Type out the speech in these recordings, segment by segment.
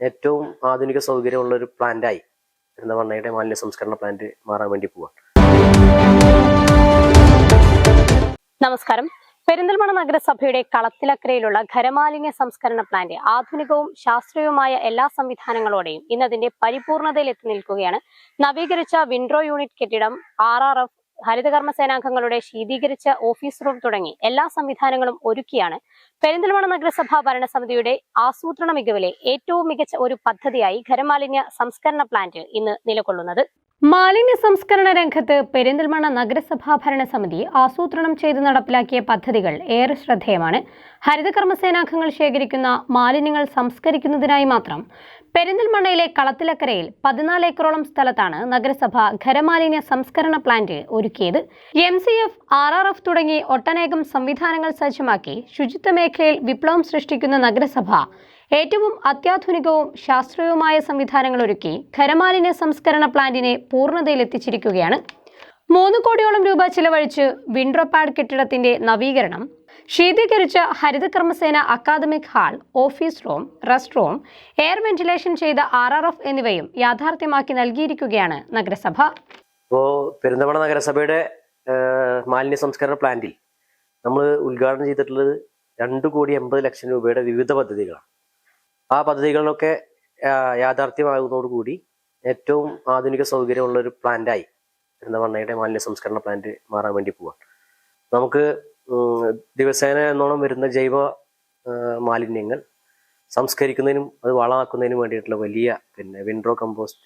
ഏറ്റവും ആധുനിക സൗകര്യമുള്ള ഒരു പ്ലാന്റായി എന്താ പറഞ്ഞയുടെ മാലിന്യ സംസ്കരണ പ്ലാന്റ് മാറാൻ വേണ്ടി പോവാണ് നമസ്കാരം. പെരിന്തൽമണ്ണ നഗരസഭയുടെ കളത്തിലക്കരയിലുള്ള ഖരമാലിന്യ സംസ്കരണ പ്ലാന്റ് ആധുനികവും ശാസ്ത്രീയവുമായ എല്ലാ സംവിധാനങ്ങളോടെയും ഇന്നതിന്റെ പരിപൂർണതയിൽ എത്തി നിൽക്കുകയാണ് നവീകരിച്ച വിൻഡ്രോ യൂണിറ്റ് കെട്ടിടം ആർ ആർ എഫ് ഹരിതകർമ്മ സേനാംഗങ്ങളുടെ ശീതീകരിച്ച ഓഫീസ് റൂം തുടങ്ങി എല്ലാ സംവിധാനങ്ങളും ഒരുക്കിയാണ് പെരിന്തൽമണ്ണ നഗരസഭാ ഭരണസമിതിയുടെ ആസൂത്രണ മികവിലെ ഏറ്റവും മികച്ച ഒരു പദ്ധതിയായി ഖരമാലിന്യ സംസ്കരണ പ്ലാന്റ് ഇന്ന് നിലകൊള്ളുന്നത്. മാലിന്യ സംസ്കരണ രംഗത്ത് പെരിന്തൽമണ്ണ നഗരസഭാ ഭരണസമിതി ആസൂത്രണം ചെയ്ത് നടപ്പിലാക്കിയ പദ്ധതികൾ ഏറെ ശ്രദ്ധേയമാണ്. ഹരിതകർമ്മസേനാംഗങ്ങൾ ശേഖരിക്കുന്ന മാലിന്യങ്ങൾ സംസ്കരിക്കുന്നതിനായി മാത്രം പെരിന്തൽമണ്ണയിലെ കളത്തിലക്കരയിൽ പതിനാല് ഏക്കറോളം സ്ഥലത്താണ് നഗരസഭ ഖരമാലിന്യ സംസ്കരണ പ്ലാന്റ് ഒരുക്കിയത്. M C F R R F തുടങ്ങി ഒട്ടനേകം സംവിധാനങ്ങൾ സജ്ജമാക്കി ശുചിത്വ മേഖലയിൽ വിപ്ലവം സൃഷ്ടിക്കുന്ന നഗരസഭ ഏറ്റവും അത്യാധുനികവും ശാസ്ത്രീയവുമായ സംവിധാനങ്ങൾ ഒരുക്കി ഖരമാലിന്യ സംസ്കരണ പ്ലാന്റിനെ പൂർണതയിൽ എത്തിച്ചിരിക്കുകയാണ്. മൂന്ന് കോടിയോളം രൂപ ചിലവഴിച്ച് വിൻഡ്രോ പാഡ് കെട്ടിടത്തിന്റെ നവീകരണം ശീതീകരിച്ച ഹരിതകർമ്മസേന academic hall office room rest room air ventilation ചെയ്ത ആർ ആർ എഫ് എന്നിവയും യാഥാർത്ഥ്യമാക്കി നൽകിയിരിക്കുകയാണ് നഗരസഭ. ഇപ്പോൾ പെരുന്തമണ നഗരസഭയുടെ മാലിന്യ സംസ്കരണ പ്ലാന്റിൽ നമ്മൾ ഉദ്ഘാടനം ചെയ്തിട്ടുള്ളത് രണ്ട് കോടി എൺപത് ലക്ഷം രൂപയുടെ വിവിധ പദ്ധതികളാണ്. ആ പദ്ധതികളിലൊക്കെ യാഥാർത്ഥ്യമാകുന്നതോടുകൂടി ഏറ്റവും ആധുനിക സൗകര്യമുള്ള ഒരു പ്ലാന്റായി പെരിന്തൽമണ്ണയുടെ മാലിന്യ സംസ്കരണ പ്ലാന്റ് മാറാൻ വേണ്ടി പോവാം നമുക്ക് ദിവസേന എന്നോണം വരുന്ന ജൈവ മാലിന്യങ്ങൾ സംസ്കരിക്കുന്നതിനും അത് വളമാക്കുന്നതിനും വേണ്ടിയിട്ടുള്ള വലിയ പിന്നെ വിൻഡ്രോ കമ്പോസ്റ്റ്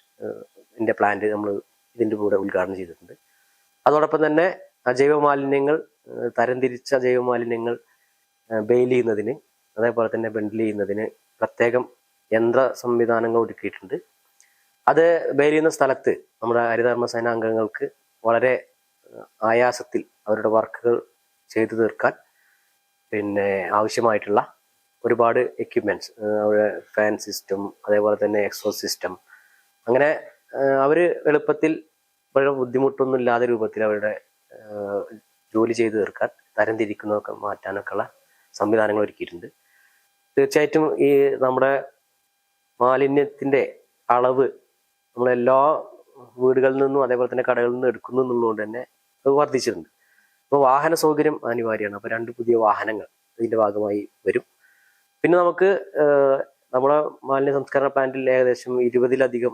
ന്റെ പ്ലാന്റ് നമ്മൾ ഇതിന്റെ കൂടെ ഉദ്ഘാടനം ചെയ്തിട്ടുണ്ട്. അതോടൊപ്പം തന്നെ ജൈവ മാലിന്യങ്ങൾ തരംതിരിച്ച ജൈവ മാലിന്യങ്ങൾ ബെയിൽ ചെയ്യുന്നതിന് അതേപോലെ തന്നെ ബെൻഡിൽ ചെയ്യുന്നതിന് പ്രത്യേകം യന്ത്ര സംവിധാനങ്ങൾ ഒരുക്കിയിട്ടുണ്ട്. അത് ബെയിൽ ചെയ്യുന്ന സ്ഥലത്ത് നമ്മുടെ ഹരിതകർമ്മ സേനാംഗങ്ങൾക്ക് വളരെ ആയാസത്തിൽ അവരുടെ വർക്കുകൾ ചെയ്തു തീർക്കാൻ പിന്നെ ആവശ്യമായിട്ടുള്ള ഒരുപാട് എക്യുപ്മെന്റ്സ് അവിടെ ഫാൻ സിസ്റ്റം അതേപോലെ തന്നെ എക്സോ സിസ്റ്റം അങ്ങനെ അവർ എളുപ്പത്തിൽ വളരെ ബുദ്ധിമുട്ടൊന്നും ഇല്ലാതെ രൂപത്തിൽ അവരുടെ ജോലി ചെയ്തു തീർക്കാൻ തരംതിരിക്കുന്നതൊക്കെ മാറ്റാനൊക്കെ ഉള്ള സംവിധാനങ്ങൾ ഒരുക്കിയിട്ടുണ്ട്. തീർച്ചയായിട്ടും ഈ നമ്മുടെ മാലിന്യത്തിന്റെ അളവ് നമ്മളെല്ലാ വീടുകളിൽ നിന്നും അതേപോലെ തന്നെ കടകളിൽ നിന്നും എടുക്കുന്നു എന്നുള്ളതുകൊണ്ട് തന്നെ അത് വർദ്ധിച്ചിട്ടുണ്ട്. അപ്പോൾ വാഹന സൗകര്യം അനിവാര്യമാണ്. അപ്പോൾ രണ്ട് പുതിയ വാഹനങ്ങൾ ഇതിന്റെ ഭാഗമായി വരും. പിന്നെ നമുക്ക് നമ്മുടെ മാലിന്യ സംസ്കരണ പ്ലാന്റിൽ ഏകദേശം ഇരുപതിലധികം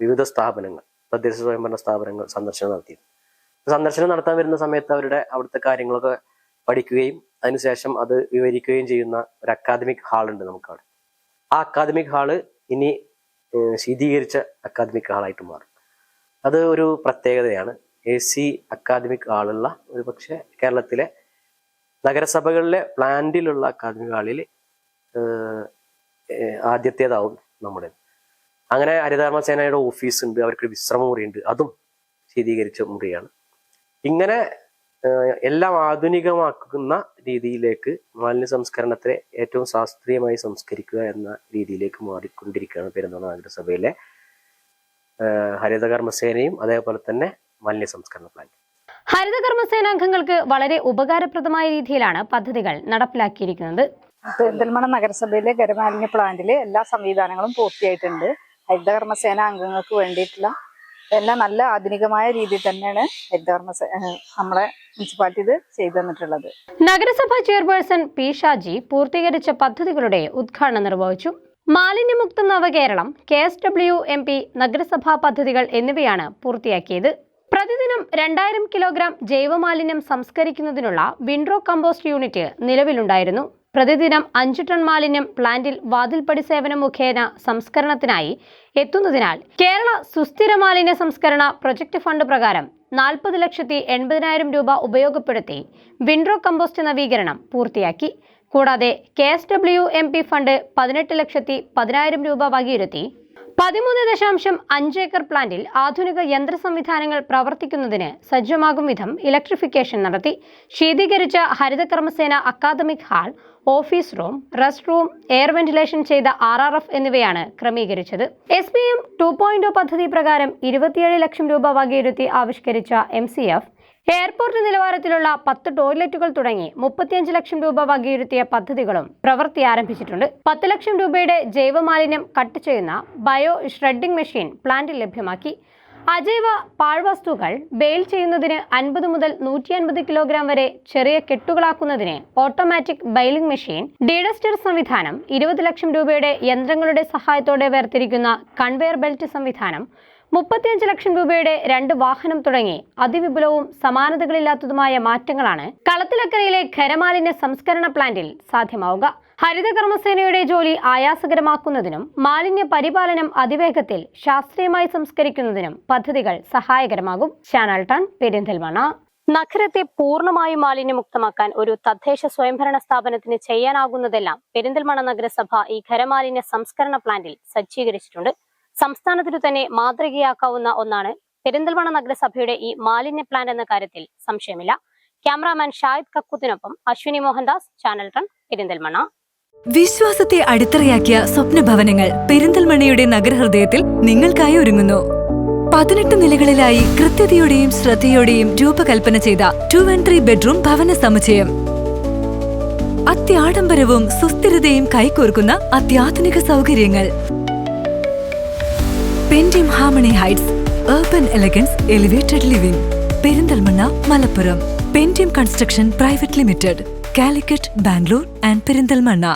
വിവിധ സ്ഥാപനങ്ങൾ തദ്ദേശ സ്വയംഭരണ സ്ഥാപനങ്ങൾ സന്ദർശനം നടത്തിയിരുന്നു സന്ദർശനം നടത്താൻ വരുന്ന സമയത്ത് അവരുടെ അവിടുത്തെ കാര്യങ്ങളൊക്കെ പഠിക്കുകയും അതിനുശേഷം അത് വിവരിക്കുകയും ചെയ്യുന്ന ഒരു അക്കാദമിക് ഹാൾ ഉണ്ട് നമുക്ക് അവിടെ. ആ അക്കാദമിക് ഹാൾ ഇനി ശീതീകരിച്ച അക്കാദമിക് ഹാളായിട്ട് മാറും. അത് ഒരു പ്രത്യേകതയാണ്. എ സി അക്കാദമിക് ആളുള്ള ഒരു പക്ഷേ കേരളത്തിലെ നഗരസഭകളിലെ പ്ലാന്റിലുള്ള അക്കാദമിക് ഏഹ് ആദ്യത്തേതാവും നമ്മുടെ. അങ്ങനെ ഹരിതകർമ്മ സേനയുടെ ഓഫീസ് ഉണ്ട് അവർക്ക് വിശ്രമ മുറിയുണ്ട് അതും ശീതീകരിച്ച മുറിയാണ്. ഇങ്ങനെ എല്ലാം ആധുനികമാക്കുന്ന രീതിയിലേക്ക് മാലിന്യ സംസ്കരണത്തെ ഏറ്റവും ശാസ്ത്രീയമായി സംസ്കരിക്കുക എന്ന രീതിയിലേക്ക് മാറിക്കൊണ്ടിരിക്കുകയാണ് പെരുന്നാൾ നഗരസഭയിലെ ഹരിതകർമ്മസേനയും ഹരിതകർമ്മ സേനയും അതേപോലെ തന്നെ മാലിന്യ സംസ്കരണ പ്ലാന്റ്. ഹരിതകർമ്മ സേനാംഗങ്ങൾക്ക് വളരെ ഉപകാരപ്രദമായ രീതിയിലാണ് പദ്ധതികൾ നടപ്പിലാക്കിയിരിക്കുന്നത്. പെരിന്തൽമണ്ണ നഗരസഭയിലെ ഖരമാലിന്യ പ്ലാന്റിൽ എല്ലാ സംവിധാനങ്ങളും പൂർത്തിയായിട്ടുണ്ട്. ഹരിതകർമ്മസേന അംഗങ്ങൾക്ക് വേണ്ടിയിട്ടുള്ള എല്ലാം നല്ല ആധുനികമായ രീതിയിൽ തന്നെയാണ് ഹരിതകർമ്മ നമ്മളെ മുനിസിപ്പാലിറ്റി ഇത് ചെയ്തു തന്നിട്ടുള്ളത്. നഗരസഭാ ചെയർപേഴ്സൺ പി ഷാജി പൂർത്തീകരിച്ച പദ്ധതികളുടെ ഉദ്ഘാടനം നിർവഹിച്ചു. മാലിന്യമുക്ത Navakeralam K S W M P നഗരസഭാ പദ്ധതികൾ എന്നിവയാണ് പൂർത്തിയാക്കിയത്. പ്രതിദിനം രണ്ടായിരം കിലോഗ്രാം ജൈവമാലിന്യം സംസ്കരിക്കുന്നതിനുള്ള വിൻഡ്രോ കമ്പോസ്റ്റ് യൂണിറ്റ് നിലവിലുണ്ടായിരുന്നു. പ്രതിദിനം അഞ്ച് ടൺ മാലിന്യം പ്ലാന്റിൽ വാതിൽപ്പടി സേവനം മുഖേന സംസ്കരണത്തിനായി എത്തുന്നതിനാൽ കേരള സുസ്ഥിര മാലിന്യ സംസ്കരണ പ്രൊജക്ട് ഫണ്ട് പ്രകാരം നാൽപ്പത് ലക്ഷത്തി എൺപതിനായിരം രൂപ ഉപയോഗപ്പെടുത്തി വിൻഡ്രോ കമ്പോസ്റ്റ് നവീകരണം പൂർത്തിയാക്കി. കൂടാതെ K S W M P fund പതിനെട്ട് ലക്ഷത്തി പതിനായിരം രൂപ വകയിരുത്തി പതിമൂന്ന് ദശാംശം അഞ്ച് ഏക്കർ പ്ലാന്റിൽ ആധുനിക യന്ത്ര സംവിധാനങ്ങൾ പ്രവർത്തിക്കുന്നതിന് സജ്ജമാകും വിധം ഇലക്ട്രിഫിക്കേഷൻ നടത്തി. ശീതീകരിച്ച ഹരിതകർമ്മസേന academic hall office room rest room air ventilation ചെയ്ത ആർ ആർ എഫ് എന്നിവയാണ് ക്രമീകരിച്ചത്. S P M two point പദ്ധതി പ്രകാരം ഇരുപത്തിയേഴ് ലക്ഷം രൂപ വകയിരുത്തി ആവിഷ്കരിച്ച എം സി എഫ് എയർപോർട്ട് നിലവാരത്തിലുള്ള പത്ത് ടോയ്ലറ്റുകൾ തുടങ്ങി മുപ്പത്തിയഞ്ച് ലക്ഷം രൂപ വകയിരുത്തിയ പദ്ധതികളും പ്രവൃത്തി ആരംഭിച്ചിട്ടുണ്ട്. പത്ത് ലക്ഷം രൂപയുടെ ജൈവമാലിന്യം കട്ട് ചെയ്യുന്ന ബയോ ഷ്രെഡിംഗ് മെഷീൻ പ്ലാന്റ് ലഭ്യമാക്കി. അജൈവ പാഴ്വസ്തുക്കൾ ബെയിൽ ചെയ്യുന്നതിന് അൻപത് മുതൽ നൂറ്റി അൻപത് കിലോഗ്രാം വരെ ചെറിയ കെട്ടുകളാക്കുന്നതിന് ഓട്ടോമാറ്റിക് ബൈലിംഗ് മെഷീൻ ഡീഡസ്റ്റർ സംവിധാനം ഇരുപത് ലക്ഷം രൂപയുടെ യന്ത്രങ്ങളുടെ സഹായത്തോടെ വേർതിരിക്കുന്ന കൺവെയർ ബെൽറ്റ് സംവിധാനം മുപ്പത്തിയഞ്ച് ലക്ഷം രൂപയുടെ രണ്ട് വാഹനം തുടങ്ങി അതിവിപുലവും സമാനതകളില്ലാത്തതുമായ മാറ്റങ്ങളാണ് കളത്തിലക്കരയിലെ ഖരമാലിന്യ സംസ്കരണ പ്ലാന്റിൽ സാധ്യമാവുക. ഹരിതകർമ്മസേനയുടെ ജോലി ആയാസകരമാക്കുന്നതിനും മാലിന്യ പരിപാലനം അതിവേഗത്തിൽ ശാസ്ത്രീയമായി സംസ്കരിക്കുന്നതിനും പദ്ധതികൾ സഹായകരമാകും. ചാനൽ ടൺ പെരിന്തൽമണ്ണ. നഗരത്തെ പൂർണമായും മാലിന്യമുക്തമാക്കാൻ ഒരു തദ്ദേശ സ്വയംഭരണ സ്ഥാപനത്തിന് ചെയ്യാനാകുന്നതെല്ലാം പെരിന്തൽമണ്ണ നഗരസഭ ഈ ഖരമാലിന്യ സംസ്കരണ പ്ലാന്റിൽ സജ്ജീകരിച്ചിട്ടുണ്ട്. സംസ്ഥാനത്തിനു തന്നെ മാതൃകയാക്കാവുന്ന ഒന്നാണ് പെരിന്തൽമണ്ണ നഗരസഭയുടെ ഈ മാലിന്യ പ്ലാന്റ് എന്ന കാര്യത്തിൽ സംശയമില്ല. ക്യാമറാമാൻ ഷാഹിദ് കക്കൂത്തിനൊപ്പം അശ്വിനി മോഹൻദാസ് ചാനൽ ടൺ പെരിന്തൽമണ്ണ. വിശ്വാസത്തെ അടിത്തറയാക്കിയ സ്വപ്നഭവനങ്ങൾ പെരിന്തൽമണ്ണയുടെ നഗരഹൃദയത്തിൽ നിങ്ങൾക്കായി ഒരുങ്ങുന്നു. പതിനെട്ട് നിലകളിലായി കൃത്യതയോടെയും ശ്രദ്ധയോടെയും രൂപകൽപ്പന ചെയ്ത ടു ആൻഡ് ത്രീ ബെഡ്റൂം ഭവന സമുച്ചയം. അത്യാഡംബരവും സുസ്ഥിരതയും കൈകോർക്കുന്ന അത്യാധുനിക സൗകര്യങ്ങൾ. പെൻഡിം harmony heights urban elegance elevated living Perinthalmanna Malappuram Pentium construction private limited Calicut Bangalore and Perinthalmanna